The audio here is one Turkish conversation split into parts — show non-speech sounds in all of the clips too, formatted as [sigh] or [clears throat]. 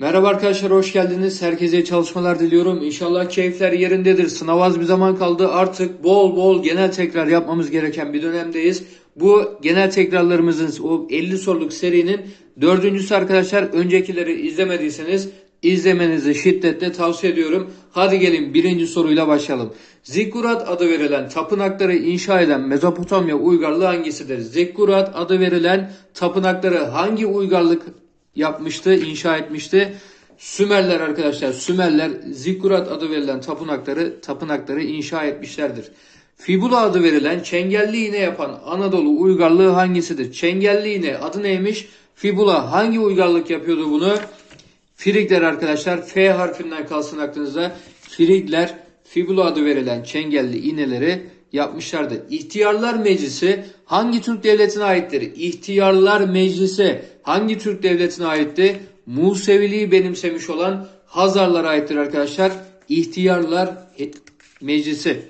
Merhaba arkadaşlar hoş geldiniz. Herkese iyi çalışmalar diliyorum. İnşallah keyifler yerindedir. Sınav az bir zaman kaldı. Artık bol bol genel tekrar yapmamız gereken bir dönemdeyiz. Bu genel tekrarlarımızın o 50 soruluk serinin dördüncüsü arkadaşlar. Öncekileri izlemediyseniz izlemenizi şiddetle tavsiye ediyorum. Hadi gelin birinci soruyla başlayalım. Zikkurat adı verilen tapınakları inşa eden Mezopotamya uygarlığı hangisidir? Zikkurat adı verilen tapınakları hangi uygarlık yapmıştı, inşa etmişti. Sümerler arkadaşlar, Sümerler Zikkurat adı verilen tapınakları tapınakları inşa etmişlerdir. Fibula adı verilen çengelli iğne yapan Anadolu uygarlığı hangisidir? Çengelli iğne adı neymiş? Fibula hangi uygarlık yapıyordu bunu? Frigler arkadaşlar F harfinden kalsın aklınızda. Frigler fibula adı verilen çengelli iğneleri yapmışlardı. İhtiyarlar Meclisi hangi Türk devletine aittir? İhtiyarlar Meclisi hangi Türk devletine aitti? Museviliği benimsemiş olan Hazarlara aittir arkadaşlar. İhtiyarlar Meclisi.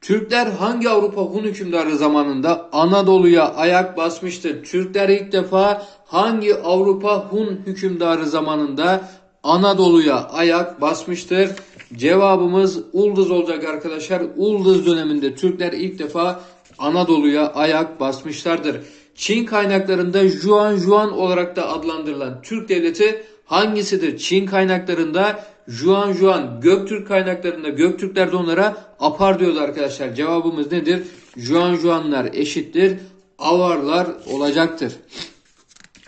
Türkler hangi Avrupa Hun hükümdarı zamanında Anadolu'ya ayak basmıştır? Türkler ilk defa hangi Avrupa Hun hükümdarı zamanında Anadolu'ya ayak basmıştır? Cevabımız Ulduz olacak arkadaşlar. Ulduz döneminde Türkler ilk defa Anadolu'ya ayak basmışlardır. Çin kaynaklarında Juan Juan olarak da adlandırılan Türk devleti hangisidir? Çin kaynaklarında Juan Juan, Göktürk kaynaklarında Göktürkler de onlara apar diyordu arkadaşlar. Cevabımız nedir? Juan Juanlar eşittir. Avarlar olacaktır.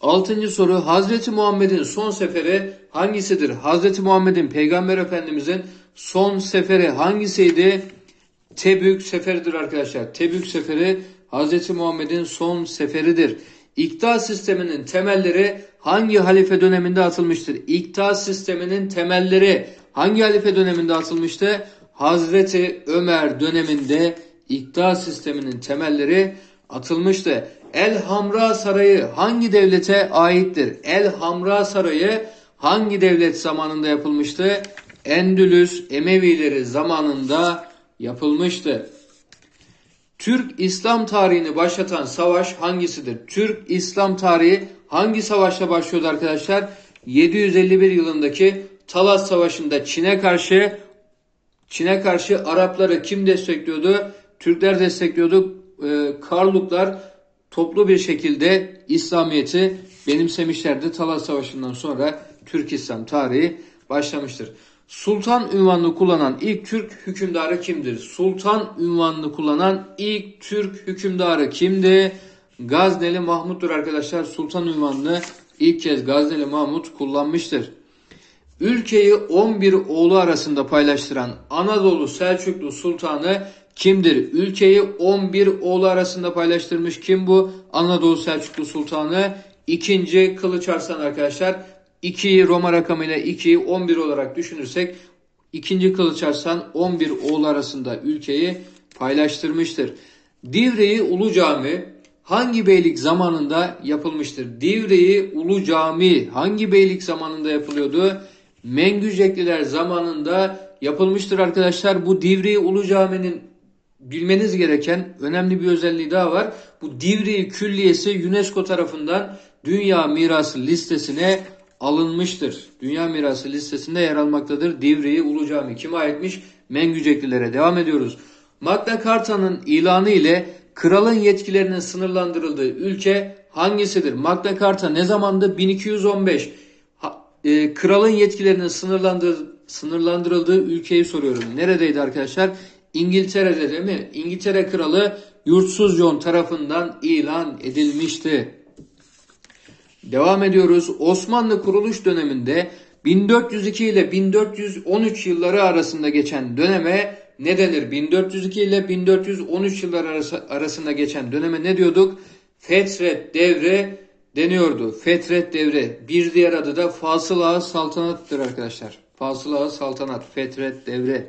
Altıncı soru Hazreti Muhammed'in son seferi hangisidir? Hazreti Muhammed'in Peygamber Efendimiz'in son seferi hangisiydi? Tebük seferidir arkadaşlar. Tebük seferi Hazreti Muhammed'in son seferidir. İktidar sisteminin temelleri hangi halife döneminde atılmıştır? İktidar sisteminin temelleri hangi halife döneminde atılmıştı? Hazreti Ömer döneminde iktidar sisteminin temelleri atılmıştı. El Hamra Sarayı hangi devlete aittir? El Hamra Sarayı hangi devlet zamanında yapılmıştı? Endülüs Emevileri zamanında yapılmıştı. Türk İslam tarihini başlatan savaş hangisidir? Türk İslam tarihi hangi savaşla başlıyordu arkadaşlar? 751 yılındaki Talas Savaşı'nda Çin'e karşı Çin'e karşı Arapları kim destekliyordu? Türkler destekliyordu. Ee, Karluklar toplu bir şekilde İslamiyet'i benimsemişlerdi. Talas Savaşı'ndan sonra Türk İslam tarihi başlamıştır. Sultan ünvanını kullanan ilk Türk hükümdarı kimdir? Sultan ünvanını kullanan ilk Türk hükümdarı kimdi? Gazneli Mahmut'tur arkadaşlar. Sultan ünvanını ilk kez Gazneli Mahmut kullanmıştır. Ülkeyi 11 oğlu arasında paylaştıran Anadolu Selçuklu Sultanı kimdir? Ülkeyi 11 oğlu arasında paylaştırmış kim bu? Anadolu Selçuklu Sultanı. İkinci Kılıç Arslan arkadaşlar. 2'yi Roma rakamıyla 2'yi 11 olarak düşünürsek ikinci Kılıç Arslan 11 oğlu arasında ülkeyi paylaştırmıştır. Divriği Ulu Cami hangi beylik zamanında yapılmıştır? Divriği Ulu Cami hangi beylik zamanında yapılıyordu? Mengücekliler zamanında yapılmıştır arkadaşlar. Bu Divriği Ulu Cami'nin bilmeniz gereken önemli bir özelliği daha var. Bu Divriği Külliyesi UNESCO tarafından Dünya Mirası listesine alınmıştır. Dünya Mirası listesinde yer almaktadır. Divriği Ulu Cami kime aitmiş? Mengüceklilere devam ediyoruz. Magna Carta'nın ilanı ile kralın yetkilerinin sınırlandırıldığı ülke hangisidir? Magna Carta ne zamandı? 1215. Ha, e, kralın yetkilerinin sınırlandır, sınırlandırıldığı ülkeyi soruyorum. Neredeydi arkadaşlar? İngiltere'de değil mi? İngiltere kralı Yurtsuz John tarafından ilan edilmişti. Devam ediyoruz. Osmanlı kuruluş döneminde 1402 ile 1413 yılları arasında geçen döneme ne denir? 1402 ile 1413 yılları arası, arasında geçen döneme ne diyorduk? Fetret devre deniyordu. Fetret devre. Bir diğer adı da Fasıl Ağa Saltanatı'dır arkadaşlar. Fasıl Ağa Saltanat. Fetret devre.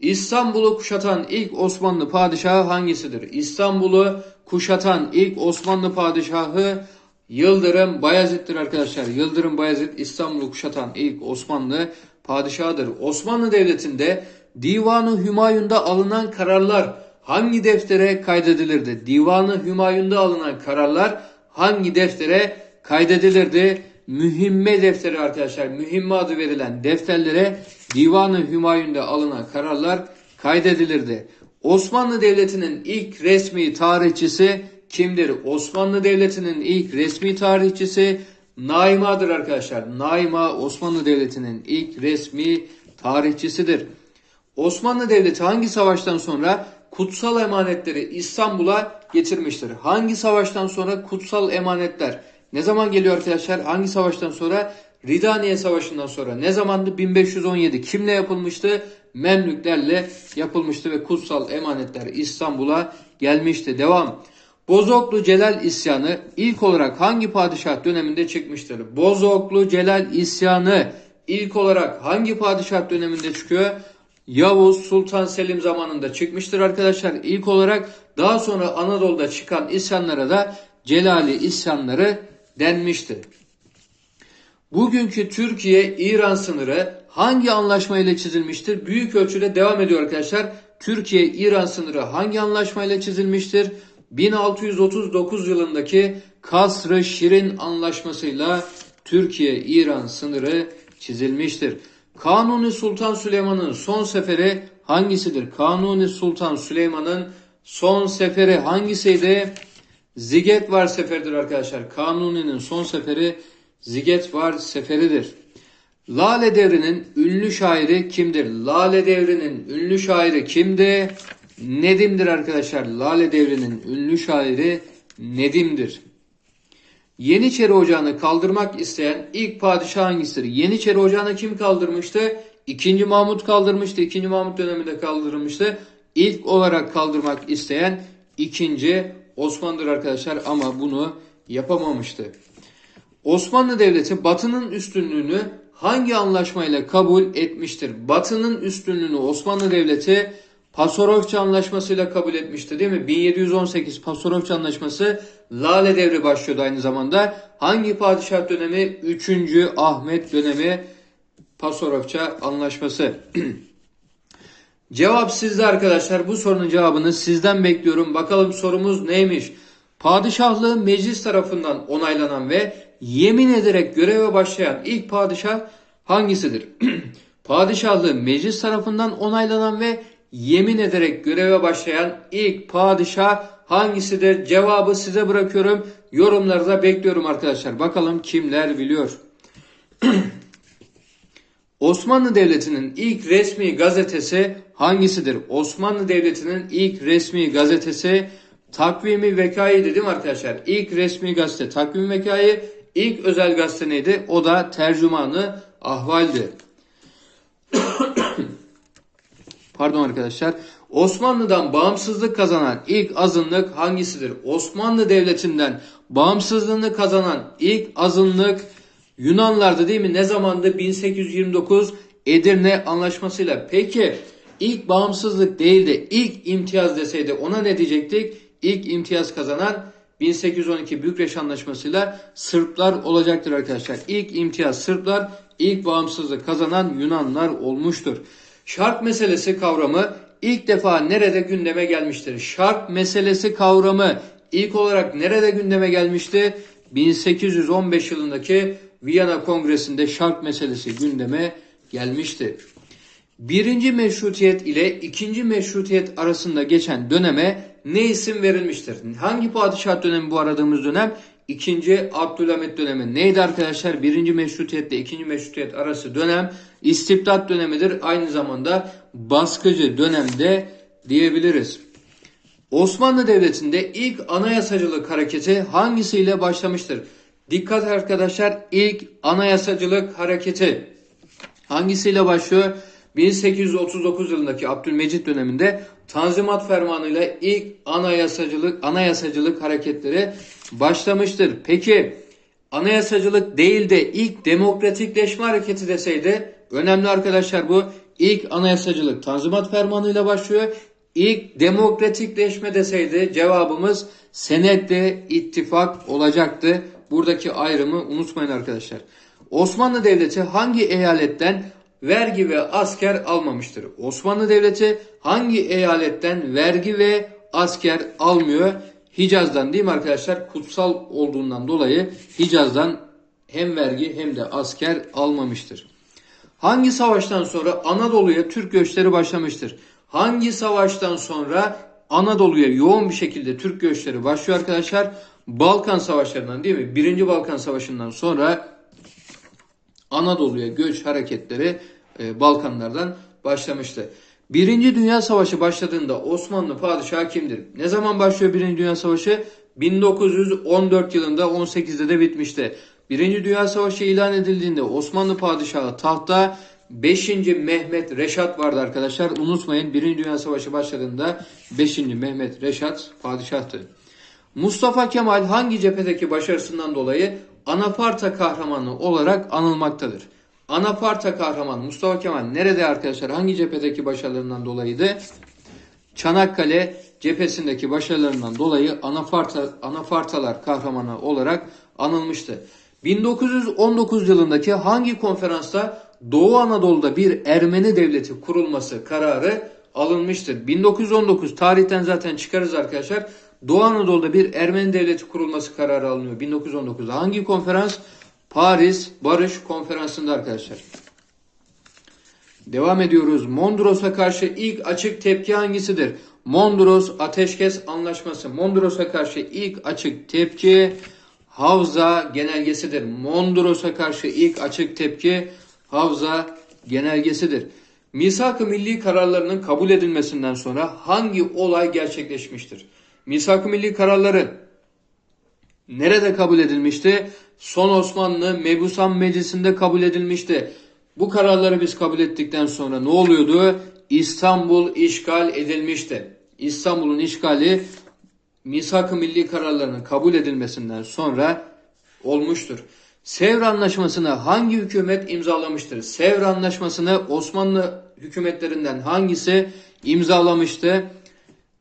İstanbul'u kuşatan ilk Osmanlı padişahı hangisidir? İstanbul'u kuşatan ilk Osmanlı padişahı Yıldırım Bayezid'dir arkadaşlar. Yıldırım Bayezid İstanbul'u kuşatan ilk Osmanlı padişahıdır. Osmanlı Devleti'nde Divanı Hümayun'da alınan kararlar hangi deftere kaydedilirdi? Divanı Hümayun'da alınan kararlar hangi deftere kaydedilirdi? mühimme defteri arkadaşlar. Mühimme adı verilen defterlere Divan-ı Hümayun'da alınan kararlar kaydedilirdi. Osmanlı Devleti'nin ilk resmi tarihçisi kimdir? Osmanlı Devleti'nin ilk resmi tarihçisi Naima'dır arkadaşlar. Naima Osmanlı Devleti'nin ilk resmi tarihçisidir. Osmanlı Devleti hangi savaştan sonra kutsal emanetleri İstanbul'a getirmiştir? Hangi savaştan sonra kutsal emanetler ne zaman geliyor arkadaşlar? Hangi savaştan sonra? Ridaniye Savaşı'ndan sonra. Ne zamandı? 1517. Kimle yapılmıştı? Memlüklerle yapılmıştı ve kutsal emanetler İstanbul'a gelmişti. Devam. Bozoklu Celal isyanı ilk olarak hangi padişah döneminde çıkmıştır? Bozoklu Celal isyanı ilk olarak hangi padişah döneminde çıkıyor? Yavuz Sultan Selim zamanında çıkmıştır arkadaşlar. İlk olarak daha sonra Anadolu'da çıkan isyanlara da Celali isyanları denmişti. Bugünkü Türkiye-İran sınırı hangi anlaşma ile çizilmiştir? Büyük ölçüde devam ediyor arkadaşlar. Türkiye-İran sınırı hangi anlaşma ile çizilmiştir? 1639 yılındaki Kasr-ı Şirin anlaşmasıyla Türkiye-İran sınırı çizilmiştir. Kanuni Sultan Süleyman'ın son seferi hangisidir? Kanuni Sultan Süleyman'ın son seferi hangisiydi? Ziget var seferidir arkadaşlar. Kanuni'nin son seferi Ziget var seferidir. Lale Devri'nin ünlü şairi kimdir? Lale Devri'nin ünlü şairi kimdi? Nedim'dir arkadaşlar. Lale Devri'nin ünlü şairi Nedim'dir. Yeniçeri Ocağı'nı kaldırmak isteyen ilk padişah hangisidir? Yeniçeri Ocağı'nı kim kaldırmıştı? İkinci Mahmut kaldırmıştı. İkinci Mahmut döneminde kaldırılmıştı. İlk olarak kaldırmak isteyen ikinci Osman'dır arkadaşlar ama bunu yapamamıştı. Osmanlı Devleti Batı'nın üstünlüğünü hangi anlaşmayla kabul etmiştir? Batı'nın üstünlüğünü Osmanlı Devleti Pasarofça Anlaşması'yla kabul etmişti değil mi? 1718 Pasarofça Anlaşması Lale Devri başlıyordu aynı zamanda. Hangi padişah dönemi? 3. Ahmet dönemi Pasarofça Anlaşması. [clears throat] Cevap sizde arkadaşlar. Bu sorunun cevabını sizden bekliyorum. Bakalım sorumuz neymiş? Padişahlığı meclis tarafından onaylanan ve yemin ederek göreve başlayan ilk padişah hangisidir? [clears throat] Padişahlığı meclis tarafından onaylanan ve yemin ederek göreve başlayan ilk padişah hangisidir? Cevabı size bırakıyorum. Yorumlarda bekliyorum arkadaşlar. Bakalım kimler biliyor. [clears throat] Osmanlı Devleti'nin ilk resmi gazetesi hangisidir? Osmanlı Devleti'nin ilk resmi gazetesi Takvimi Vekai dedim arkadaşlar. İlk resmi gazete Takvimi Vekai, ilk özel gazete neydi? O da Tercümanı Ahval'di. Pardon arkadaşlar. Osmanlı'dan bağımsızlık kazanan ilk azınlık hangisidir? Osmanlı Devleti'nden bağımsızlığını kazanan ilk azınlık Yunanlardı değil mi? Ne zamandı? 1829 Edirne Anlaşması'yla. Peki ilk bağımsızlık değil de ilk imtiyaz deseydi ona ne diyecektik? İlk imtiyaz kazanan 1812 Bükreş Anlaşması'yla Sırplar olacaktır arkadaşlar. İlk imtiyaz Sırplar, ilk bağımsızlık kazanan Yunanlar olmuştur. Şark meselesi kavramı ilk defa nerede gündeme gelmiştir? Şark meselesi kavramı ilk olarak nerede gündeme gelmişti? 1815 yılındaki Viyana Kongresi'nde şark meselesi gündeme gelmişti. Birinci meşrutiyet ile ikinci meşrutiyet arasında geçen döneme ne isim verilmiştir? Hangi padişah dönemi bu aradığımız dönem? İkinci Abdülhamit dönemi. Neydi arkadaşlar? Birinci meşrutiyet ile ikinci meşrutiyet arası dönem istibdat dönemidir. Aynı zamanda baskıcı dönemde diyebiliriz. Osmanlı Devleti'nde ilk anayasacılık hareketi hangisiyle başlamıştır? Dikkat arkadaşlar ilk anayasacılık hareketi hangisiyle başlıyor? 1839 yılındaki Abdülmecit döneminde Tanzimat Fermanı'yla ilk anayasacılık anayasacılık hareketleri başlamıştır. Peki anayasacılık değil de ilk demokratikleşme hareketi deseydi önemli arkadaşlar bu ilk anayasacılık Tanzimat Fermanı'yla başlıyor. İlk demokratikleşme deseydi cevabımız senetle ittifak olacaktı. Buradaki ayrımı unutmayın arkadaşlar. Osmanlı Devleti hangi eyaletten vergi ve asker almamıştır? Osmanlı Devleti hangi eyaletten vergi ve asker almıyor? Hicaz'dan değil mi arkadaşlar? Kutsal olduğundan dolayı Hicaz'dan hem vergi hem de asker almamıştır. Hangi savaştan sonra Anadolu'ya Türk göçleri başlamıştır? Hangi savaştan sonra Anadolu'ya yoğun bir şekilde Türk göçleri başlıyor arkadaşlar? Balkan Savaşlarından değil mi? Birinci Balkan Savaşı'ndan sonra Anadolu'ya göç hareketleri e, Balkanlardan başlamıştı. Birinci Dünya Savaşı başladığında Osmanlı padişahı kimdir? Ne zaman başlıyor Birinci Dünya Savaşı? 1914 yılında 18'de de bitmişti. Birinci Dünya Savaşı ilan edildiğinde Osmanlı padişahı tahta 5. Mehmet Reşat vardı arkadaşlar. Unutmayın Birinci Dünya Savaşı başladığında 5. Mehmet Reşat padişahtı. Mustafa Kemal hangi cephedeki başarısından dolayı Anafarta kahramanı olarak anılmaktadır? Anafarta kahramanı Mustafa Kemal nerede arkadaşlar? Hangi cephedeki başarılarından dolayıydı? Çanakkale cephesindeki başarılarından dolayı Anafarta, Anafartalar kahramanı olarak anılmıştı. 1919 yılındaki hangi konferansta Doğu Anadolu'da bir Ermeni devleti kurulması kararı alınmıştır? 1919 tarihten zaten çıkarız arkadaşlar. Doğu Anadolu'da bir Ermeni devleti kurulması kararı alınıyor 1919'da. Hangi konferans? Paris Barış Konferansı'nda arkadaşlar. Devam ediyoruz. Mondros'a karşı ilk açık tepki hangisidir? Mondros Ateşkes Anlaşması. Mondros'a karşı ilk açık tepki Havza Genelgesidir. Mondros'a karşı ilk açık tepki Havza Genelgesidir. Misak-ı milli kararlarının kabul edilmesinden sonra hangi olay gerçekleşmiştir? Misak-ı milli kararları nerede kabul edilmişti? Son Osmanlı Mebusan Meclisi'nde kabul edilmişti. Bu kararları biz kabul ettikten sonra ne oluyordu? İstanbul işgal edilmişti. İstanbul'un işgali misak-ı milli kararlarının kabul edilmesinden sonra olmuştur. Sevr Anlaşması'nı hangi hükümet imzalamıştır? Sevr Anlaşması'nı Osmanlı hükümetlerinden hangisi imzalamıştı?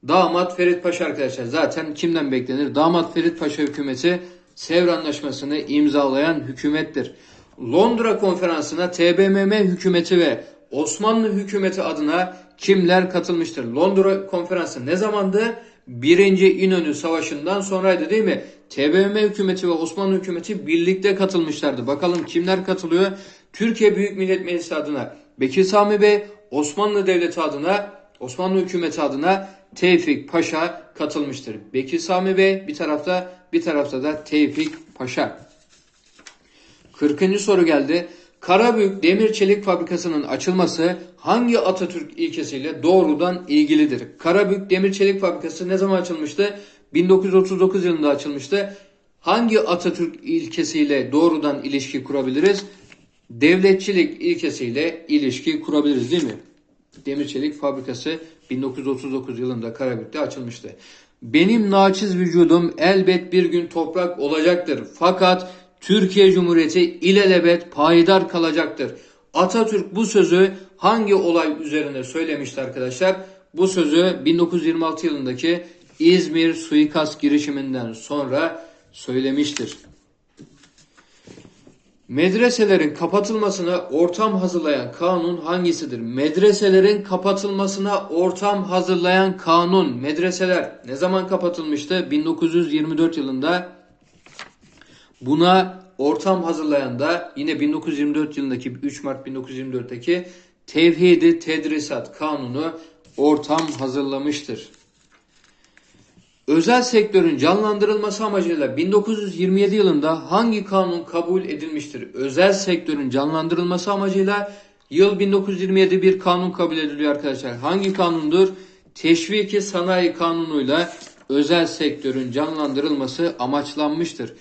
Damat Ferit Paşa arkadaşlar. Zaten kimden beklenir? Damat Ferit Paşa hükümeti Sevr Anlaşması'nı imzalayan hükümettir. Londra konferansına TBMM hükümeti ve Osmanlı hükümeti adına kimler katılmıştır? Londra konferansı ne zamandı? Birinci İnönü Savaşı'ndan sonraydı değil mi? TBMM hükümeti ve Osmanlı hükümeti birlikte katılmışlardı. Bakalım kimler katılıyor? Türkiye Büyük Millet Meclisi adına Bekir Sami Bey, Osmanlı Devleti adına, Osmanlı hükümeti adına Tevfik Paşa katılmıştır. Bekir Sami Bey bir tarafta, bir tarafta da Tevfik Paşa. 40. soru geldi. Karabük Demir Çelik Fabrikası'nın açılması hangi Atatürk ilkesiyle doğrudan ilgilidir? Karabük Demir Çelik Fabrikası ne zaman açılmıştı? 1939 yılında açılmıştı. Hangi Atatürk ilkesiyle doğrudan ilişki kurabiliriz? Devletçilik ilkesiyle ilişki kurabiliriz değil mi? Demir Çelik Fabrikası 1939 yılında Karabük'te açılmıştı. Benim naçiz vücudum elbet bir gün toprak olacaktır. Fakat Türkiye Cumhuriyeti ilelebet payidar kalacaktır. Atatürk bu sözü hangi olay üzerine söylemişti arkadaşlar? Bu sözü 1926 yılındaki İzmir suikast girişiminden sonra söylemiştir. Medreselerin kapatılmasına ortam hazırlayan kanun hangisidir? Medreselerin kapatılmasına ortam hazırlayan kanun. Medreseler ne zaman kapatılmıştı? 1924 yılında. Buna ortam hazırlayan da yine 1924 yılındaki 3 Mart 1924'teki Tevhidi Tedrisat Kanunu ortam hazırlamıştır. Özel sektörün canlandırılması amacıyla 1927 yılında hangi kanun kabul edilmiştir? Özel sektörün canlandırılması amacıyla yıl 1927 bir kanun kabul ediliyor arkadaşlar. Hangi kanundur? Teşviki Sanayi Kanunu'yla özel sektörün canlandırılması amaçlanmıştır.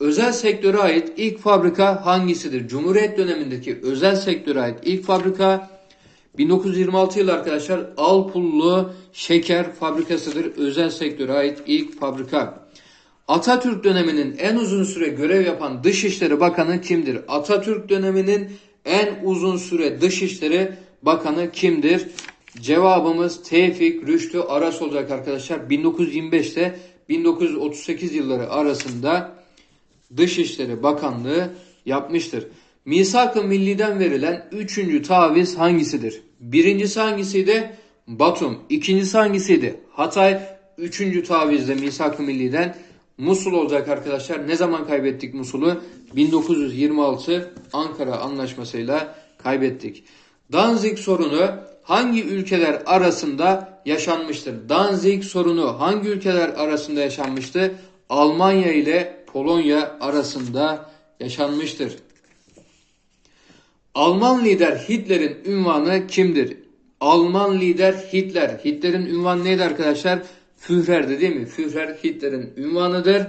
Özel sektöre ait ilk fabrika hangisidir? Cumhuriyet dönemindeki özel sektöre ait ilk fabrika 1926 yılı arkadaşlar Alpullu Şeker Fabrikası'dır. Özel sektöre ait ilk fabrika. Atatürk döneminin en uzun süre görev yapan Dışişleri Bakanı kimdir? Atatürk döneminin en uzun süre Dışişleri Bakanı kimdir? Cevabımız Tevfik Rüştü Aras olacak arkadaşlar. 1925'te 1938 yılları arasında Dışişleri Bakanlığı yapmıştır. Misak-ı Milli'den verilen üçüncü taviz hangisidir? Birincisi hangisiydi? Batum. İkincisi hangisiydi? Hatay. Üçüncü tavizde Misak-ı Milli'den Musul olacak arkadaşlar. Ne zaman kaybettik Musul'u? 1926 Ankara Anlaşması'yla kaybettik. Danzig sorunu hangi ülkeler arasında yaşanmıştır? Danzig sorunu hangi ülkeler arasında yaşanmıştı? Almanya ile Polonya arasında yaşanmıştır. Alman lider Hitler'in ünvanı kimdir? Alman lider Hitler. Hitler'in ünvanı neydi arkadaşlar? Führer'di değil mi? Führer Hitler'in ünvanıdır.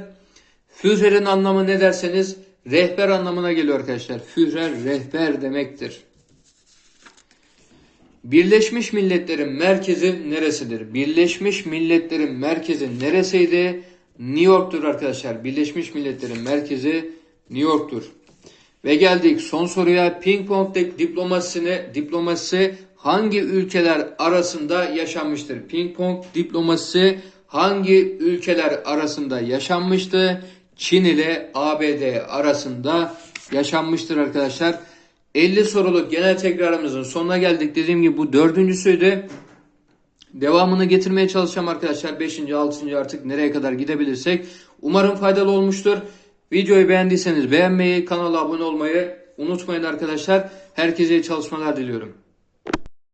Führer'in anlamı ne derseniz rehber anlamına geliyor arkadaşlar. Führer rehber demektir. Birleşmiş Milletler'in merkezi neresidir? Birleşmiş Milletler'in merkezi neresiydi? New York'tur arkadaşlar. Birleşmiş Milletler'in merkezi New York'tur. Ve geldik son soruya. Ping pong diplomasisine, diplomasisi hangi ülkeler arasında yaşanmıştır? Ping pong diplomasisi hangi ülkeler arasında yaşanmıştı? Çin ile ABD arasında yaşanmıştır arkadaşlar. 50 soruluk genel tekrarımızın sonuna geldik. Dediğim gibi bu dördüncüsüydü. Devamını getirmeye çalışacağım arkadaşlar. 5. 6. artık nereye kadar gidebilirsek. Umarım faydalı olmuştur. Videoyu beğendiyseniz beğenmeyi, kanala abone olmayı unutmayın arkadaşlar. Herkese iyi çalışmalar diliyorum.